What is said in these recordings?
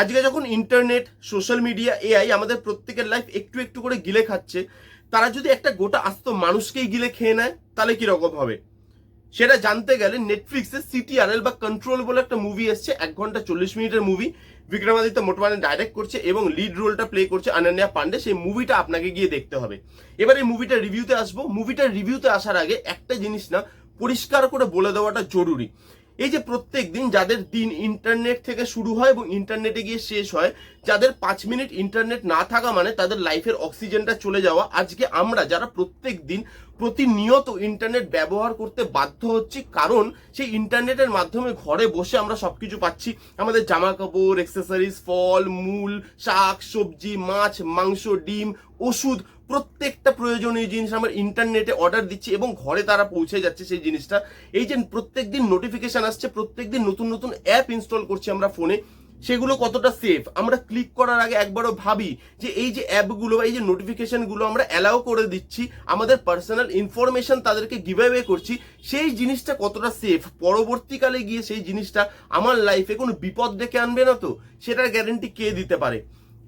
আজকে যখন internet social media AI আমাদের প্রত্যেকের লাইফ একটু একটু করে গিলে খাচ্ছে, তারা যদি একটা গোটা আস্ত মানুষকেই গিলে খেয়ে নেয়, তাহলে কীরকম হবে? সেটা জানতে গেলে নেটফ্লিক্সে সিটিআরএল বা কন্ট্রোল বলে একটা মুভি এসছে, এক ঘণ্টা চল্লিশ মিনিটের মুভি বিক্রমাদিত্য মোটমানে ডাইরেক্ট করছে এবং লিড রোলটা প্লে করছে অনন্যা পান্ডে। সেই মুভিটা আপনাকে গিয়ে দেখতে হবে। এবার এই মুভিটা রিভিউতে আসব। মুভিটার রিভিউতে আসার আগে একটা জিনিস না, পরিষ্কার করে বলে দেওয়াটা জরুরি। এই যে প্রত্যেক দিন যাদের দিন ইন্টারনেট থেকে শুরু হয় এবং ইন্টারনেটে গিয়ে শেষ হয় যাদের পাঁচ মিনিট ইন্টারনেট না থাকা মানে তাদের লাইফের অক্সিজেনটা চলে যাওয়া। আজকে আমরা যারা প্রত্যেক দিন প্রতিনিয়ত ইন্টারনেট ব্যবহার করতে বাধ্য হচ্ছি, কারণ সেই ইন্টারনেটের মাধ্যমে ঘরে বসে আমরা সবকিছু পাচ্ছি। আমাদের জামা কাপড় এক্সেসরিজ ফল, মূল, শাক, সবজি, মাছ, মাংস, ডিম, ওষুধ, প্রত্যেকটা প্রয়োজনীয় জিনিস আমরা ইন্টারনেটে অর্ডার দিচ্ছি এবং ঘরে তারা পৌঁছে যাচ্ছে সেই জিনিসটা। এই যে প্রত্যেক দিন নোটিফিকেশন আসছে প্রত্যেক দিন নতুন নতুন অ্যাপ ইনস্টল করছি আমরা ফোনে সেগুলো কতটা সেফ আমরা ক্লিক করার আগে একবারও ভাবি যে এই যে অ্যাপগুলো বা এই যে নোটিফিকেশনগুলো আমরা অ্যালাউ করে দিচ্ছি, আমাদের পার্সোনাল ইনফরমেশন তাদেরকে গিভ অ্যাওয়ে করছি, সেই জিনিসটা কতটা সেফ পরবর্তীকালে গিয়ে সেই জিনিসটা আমার লাইফে কোনো বিপদ ডেকে আনবে না তো? সেটার গ্যারেন্টি কে দিতে পারে?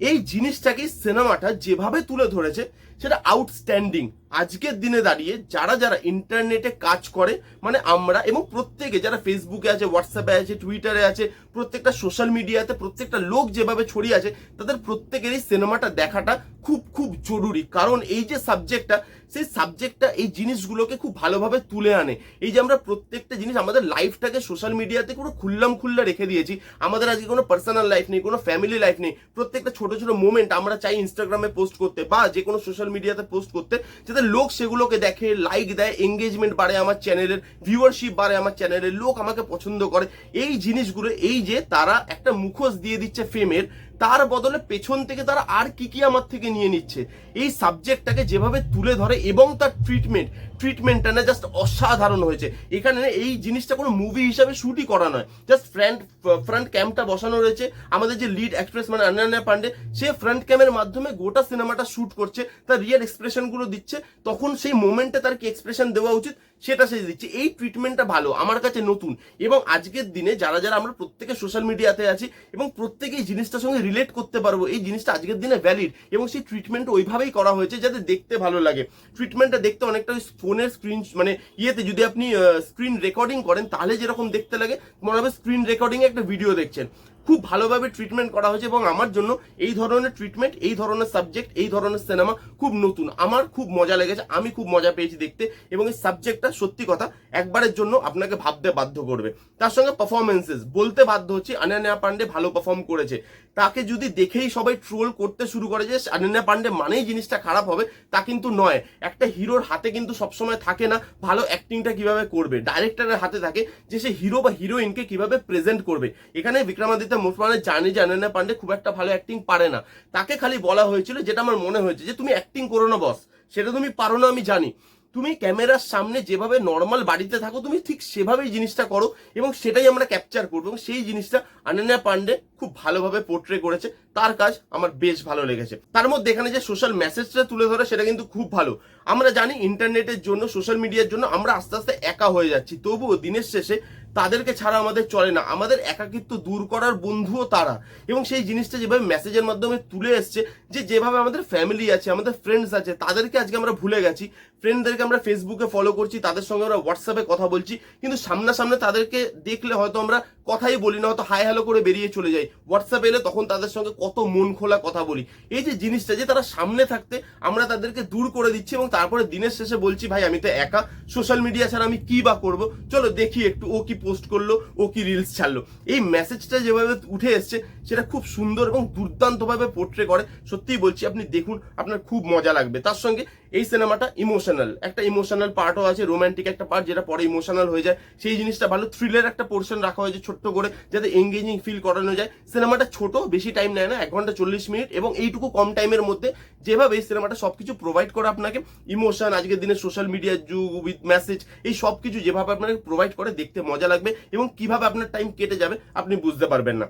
এই জিনিসটাকে সিনেমাটা যেভাবে তুলে ধরেছে সেটা আউটস্ট্যান্ডিং আজকের দিনে দাঁড়িয়ে যারা যারা ইন্টারনেটে কাজ করে মানে আমরা এবং প্রত্যেকে যারা ফেসবুকে আছে হোয়াটসঅ্যাপে আছে টুইটারে আছে, প্রত্যেকটা সোশ্যাল মিডিয়াতে প্রত্যেকটা লোক যেভাবে ছড়িয়ে আছে, তাদের প্রত্যেকেরই সিনেমাটা দেখাটা খুব খুব জরুরি। কারণ এই যে সাবজেক্টটা সেই সাবজেক্টটা এই জিনিসগুলোকে খুব ভালোভাবে তুলে আনে। এই যে আমরা প্রত্যেকটা জিনিস আমাদের লাইফটাকে সোশ্যাল মিডিয়াতে পুরো খুল্লাম, খুল্লা রেখে দিয়েছি। আমাদের আজকে কোনো পার্সোনাল লাইফ নেই, কোনো ফ্যামিলি লাইফ নেই। প্রত্যেকটা ছোট ছোট মোমেন্ট আমরা চাই ইনস্টাগ্রামে পোস্ট করতে বা যে কোনো সোশ্যাল মিডিয়াতে পোস্ট করতে, যাতে লোক সেগুলোকে দেখে লাইক দেয় এঙ্গেজমেন্ট বাড়ে আমার চ্যানেলের ভিউয়ারশিপ বাড়ে আমার চ্যানেলের লোক আমাকে পছন্দ করে। এই জিনিসগুলো, এই যে তারা একটা মুখোশ দিয়ে দিচ্ছে ফেমের তার বদলে পেছন থেকে তারা আর কি কি আমার থেকে নিয়ে নিচ্ছে। এই সাবজেক্টটাকে যেভাবে তুলে ধরে এবং তার ট্রিটমেন্ট, ট্রিটমেন্টটা না জাস্ট অসাধারণ হয়েছে। এখানে এই জিনিসটা কোনো মুভি হিসাবে শুটই করা নয়। জাস্ট ফ্রন্ট ফ্রন্ট ক্যামটা বসানো রয়েছে। আমাদের যে লিড অ্যাক্ট্রেস মানে অনন্যা পান্ডে, সে ফ্রন্ট ক্যামের মাধ্যমে গোটা সিনেমাটা শুট করছে, তার রিয়েল এক্সপ্রেশনগুলো দিচ্ছে। তখন সেই মোমেন্টে তার কি এক্সপ্রেশন দেওয়া উচিত? সেটা সে দিচ্ছে। এই ট্রিটমেন্টটা ভালো, আমার কাছে নতুন। এবং আজকের দিনে যারা যারা আমরা প্রত্যেকে সোশ্যাল মিডিয়াতে আছি এবং প্রত্যেকে এই জিনিসটার সঙ্গে রিলেট করতে পারব, এই জিনিসটা আজকের দিনে ভ্যালিড এবং সেই ট্রিটমেন্ট ওইভাবেই করা হয়েছে যাতে দেখতে ভালো লাগে। ট্রিটমেন্টটা দেখতে অনেকটা ওই ফোনের স্ক্রিন মানে ইয়েতে যদি আপনি স্ক্রিন রেকর্ডিং করেন, তাহলে যেরকম দেখতে লাগে, মনে হবে স্ক্রিন রেকর্ডিং একটা ভিডিও দেখছেন। খুব ভালোভাবে ট্রিটমেন্ট করা হয়েছে এবং আমার জন্য এই ধরনের ট্রিটমেন্ট এই ধরনের সাবজেক্ট এই ধরনের সিনেমা খুব নতুন। আমার খুব মজা লেগেছে, আমি খুব মজা পেয়েছি দেখতে এবং এই সাবজেক্টটা সত্যি কথা একবারের জন্য আপনাকে ভাবতে বাধ্য করবে। তার সঙ্গে পারফরমেন্সেস বলতে বাধ্য হচ্ছি অনন্যা পান্ডে ভালো পারফর্ম করেছে। তাকে যদি দেখেই সবাই ট্রোল করতে শুরু করে যে অনন্যা পান্ডে মানেই জিনিসটা খারাপ হবে, তা কিন্তু নয়। একটা হিরোর হাতে কিন্তু সবসময় থাকে না ভালো অ্যাক্টিংটা কীভাবে করবে। ডাইরেক্টরের হাতে থাকে যে সে হিরো বা হিরোইনকে কীভাবে প্রেজেন্ট করবে। এখানে বিক্রমাদিত্য মুসলমানের জানি যে অনন্যা পান্ডে খুব একটা ভালো অ্যাক্টিং পারে না। তাকে খালি বলা হয়েছিল, যেটা আমার মনে হয়েছে, যে তুমি অ্যাক্টিং করো না বস সেটা তুমি পারো না, আমি জানি। তুমি ক্যামেরার সামনে যেভাবে নর্মাল বাড়িতে থাকো, তুমি ঠিক সেভাবেই জিনিসটা করো, এবং সেটাই আমরা ক্যাপচার করব, এবং সেই জিনিসটা অনন্যা পান্ডে খুব ভালোভাবে পোর্ট্রে করেছে। তার কাজ আমার বেশ ভালো লেগেছে। তার মধ্যে এখানে যে সোশ্যাল মেসেজটা তুলে ধরে, সেটা কিন্তু খুব ভালো। আমরা জানি ইন্টারনেটের জন্য সোশ্যাল মিডিয়ার জন্য আমরা আস্তে আস্তে একা হয়ে যাচ্ছি। তবুও দিনের শেষে তাদেরকে ছাড়া আমাদের চলে না। আমাদের একাকিত্ব দূর করার বন্ধুও তারা। এবং সেই জিনিসটা যেভাবে মেসেজের মাধ্যমে তুলে এসছে, যে যেভাবে আমাদের ফ্যামিলি আছে, আমাদের ফ্রেন্ডস আছে, তাদেরকে আজকে আমরা ভুলে গেছি। ফ্রেন্ডদেরকে আমরা ফেসবুকে ফলো করছি, তাদের সঙ্গে আমরা হোয়াটসঅ্যাপে কথা বলছি। কিন্তু সামনাসামনে তাদেরকে দেখলে হয়তো আমরা কথাই বলি না, হয়তো হাই হ্যালো করে বেরিয়ে চলে যাই। হোয়াটসঅ্যাপ এলে তখন তাদের সঙ্গে কত মন খোলা কথা বলি। এই যে জিনিসটা যে তারা সামনে থাকতে আমরা তাদেরকে দূর করে দিচ্ছি এবং তারপরে দিনের শেষে বলছি, ভাই, আমি তো একা। সোশ্যাল মিডিয়া ছাড়া আমি কি বা করব? চলো দেখি একটু, ও কি পোস্ট করল, ও কি রিলস ছাড়লো। এই মেসেজটা যেভাবে উঠে এসছে, সেটা খুব সুন্দর এবং দুর্দান্তভাবে পোর্ট্রে করে। সত্যিই বলছি, আপনি দেখুন, আপনার খুব মজা লাগবে। তার সঙ্গে এই সিনেমাটা ইমোশনাল একটা ইমোশনাল পার্টও আছে রোম্যান্টিক একটা পার্ট যেটা পরে ইমোশনাল হয়ে যায়। সেই জিনিসটা ভালো থ্রিলের একটা পোর্শন রাখা হয়েছে ছোট্ট করে, যাতে এঙ্গেজিং ফিল করানো যায়। সিনেমাটা ছোট, বেশি টাইম নেয় না, এক ঘণ্টা চল্লিশ মিনিট, এবং এইটুকু কম টাইমের মধ্যে যেভাবে এই সিনেমাটা সবকিছু প্রোভাইড করে আপনাকে ইমোশন আজকের দিনে সোশ্যাল মিডিয়ার যুগ উইথ মেসেজ এই সব কিছু যেভাবে আপনাকে প্রোভাইড করে, দেখতে মজা লাগবে, এবং কীভাবে আপনার টাইম কেটে যাবে, আপনি বুঝতে পারবেন না।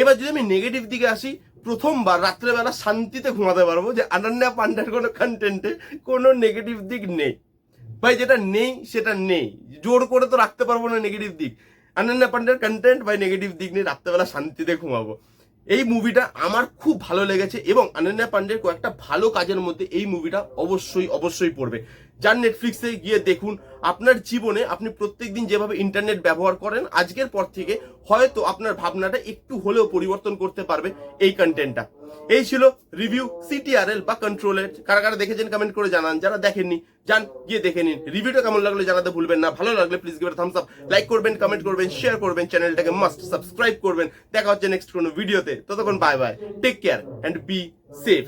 এবার যদি আমি নেগেটিভ দিকে আসি, প্রথমবার রাত্রেবেলা শান্তিতে ঘুমাতে পারব যে আনন্যা পান্ডার কোনো কন্টেন্টে কোনো নেগেটিভ দিক নেই। ভাই, যেটা নেই, সেটা নেই। জোর করে তো রাখতে পারব না নেগেটিভ দিক। অনন্যা পান্ডার কন্টেন্ট ভাই নেগেটিভ দিক নেই, রাত্রেবেলা শান্তিতে ঘুমাবো। এই মুভিটা আমার খুব ভালো লেগেছে এবং অনন্যা পান্ডের কয়েকটা ভালো কাজের মধ্যে এই মুভিটা অবশ্যই অবশ্যই পড়বে। যার নেটফ্লিক্সে গিয়ে দেখুন, আপনার জীবনে আপনি প্রত্যেকদিন যেভাবে ইন্টারনেট ব্যবহার করেন, আজকের পর থেকে হয়তো আপনার ভাবনাটা একটু হলেও পরিবর্তন করতে পারবে এই কন্টেন্টটা এই ছিল রিভিউ সিটিআরএল বা কন্ট্রোলের কারা কারা দেখেছেন কমেন্ট করে জানান। যারা দেখেননি, যান, গিয়ে দেখে নিন। রিভিউটা কেমন লাগল জানাতে ভুলবেন না। ভালো লাগলে please give thumbs up like করবেন কমেন্ট করবেন শেয়ার করবেন চ্যানেলটাকে মাস্ট সাবস্ক্রাইব করবেন। দেখা হচ্ছে নেক্সট কোনো ভিডিওতে ততক্ষণ bye bye take care and be safe